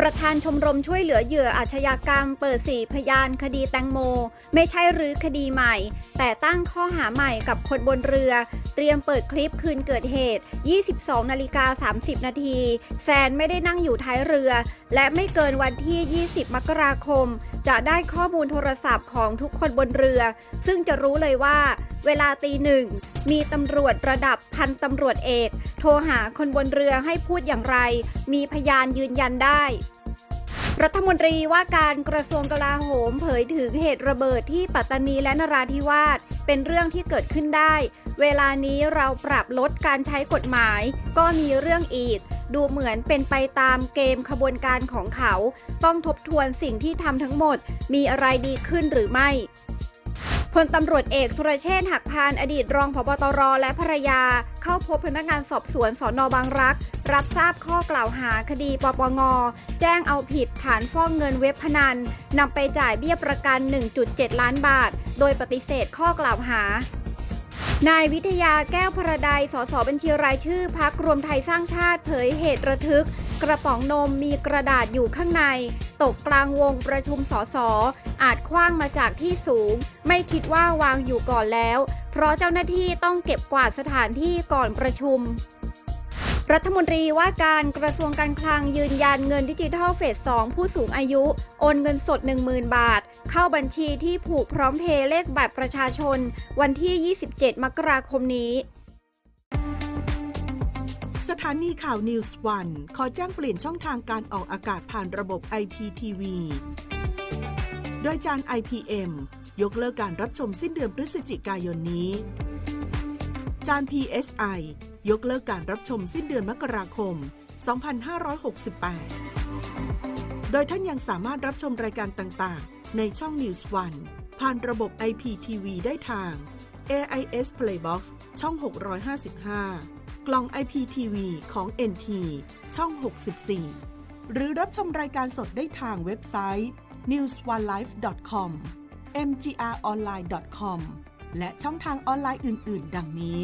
ประธานชมรมช่วยเหลือเหยื่ออาชญากรรม เปิดสี่พยานคดีแตงโม ไม่ใช่หรือคดีใหม่ แต่ตั้งข้อหาใหม่กับคนบนเรือ เตรียมเปิดคลิปคืนเกิดเหตุ 22 นาฬิกา 30 นาที แซนไม่ได้นั่งอยู่ท้ายเรือ และไม่เกินวันที่ 20 มกราคม จะได้ข้อมูลโทรศัพท์ของทุกคนบนเรือ ซึ่งจะรู้เลยว่า เวลาตีหนึ่ง มีตำรวจระดับพันตำรวจเอก โทรหาคนบนเรือให้พูดอย่างไร มีพยานยืนยันได้รัฐมนตรีว่าการกระทรวงกลาโหมเผยถึงเหตุระเบิดที่ปัตตานีและนราธิวาสเป็นเรื่องที่เกิดขึ้นได้ เวลานี้เราปรับลดการใช้กฎหมาย ก็มีเรื่องอีก ดูเหมือนเป็นไปตามเกมขบวนการของเขา ต้องทบทวนสิ่งที่ทำทั้งหมด มีอะไรดีขึ้นหรือไม่ พลตำรวจเอกสุรเชษฐ์หักพานอดีตรองผบตรและภรรยา เข้าพบพนักงานสอบสวนสอนอบางรัก รับทราบข้อกล่าวหาคดีปปง แจ้งเอาผิดฐานฟ้องเงินเว็บพนันนำไปจ่ายเบี้ยประกัน 1.7 ล้านบาท โดยปฏิเสธข้อกล่าวหา นายวิทยาแก้วพระใดสสบัญชีรายชื่อพักรวมไทยสร้างชาติเผยเหตุระทึก กระป๋องนมมีกระดาษอยู่ข้างใน ตกกลางวงประชุมสสอาจคว้างมาจากที่สูง ไม่คิดว่าวางอยู่ก่อนแล้ว เพราะเจ้าหน้าที่ต้องเก็บกวาดสถานที่ก่อนประชุม รัฐมนตรีว่าการกระทรวงการคลังยืนยันเงินดิจิทัลเฟส 2 ผู้สูงอายุ โอนเงินสด 10,000 บาท เข้าบัญชีที่ผูกพร้อมเพย์เลขบัตรประชาชน วันที่ 27 มกราคมนี้ สถานีข่าวนิวส์วันขอแจ้งเปลี่ยนช่องทางการออกอากาศผ่านระบบ IPTV โดยจาน IPM ยกเลิกการรับชมสิ้นเดือนพฤศจิกายนนี้ จาน PSI ยกเลิกการรับชมสิ้นเดือนมกราคม 2568 โดยท่านยังสามารถรับชมรายการต่างๆ ในช่อง News One ผ่านระบบ IPTV ได้ทาง AIS Playbox ช่อง 655 กล่อง IPTV ของ NT ช่อง 64 หรือรับชมรายการสดได้ทางเว็บไซต์ newsonelife.com mgronline.com และช่องทางออนไลน์อื่น ๆ ดังนี้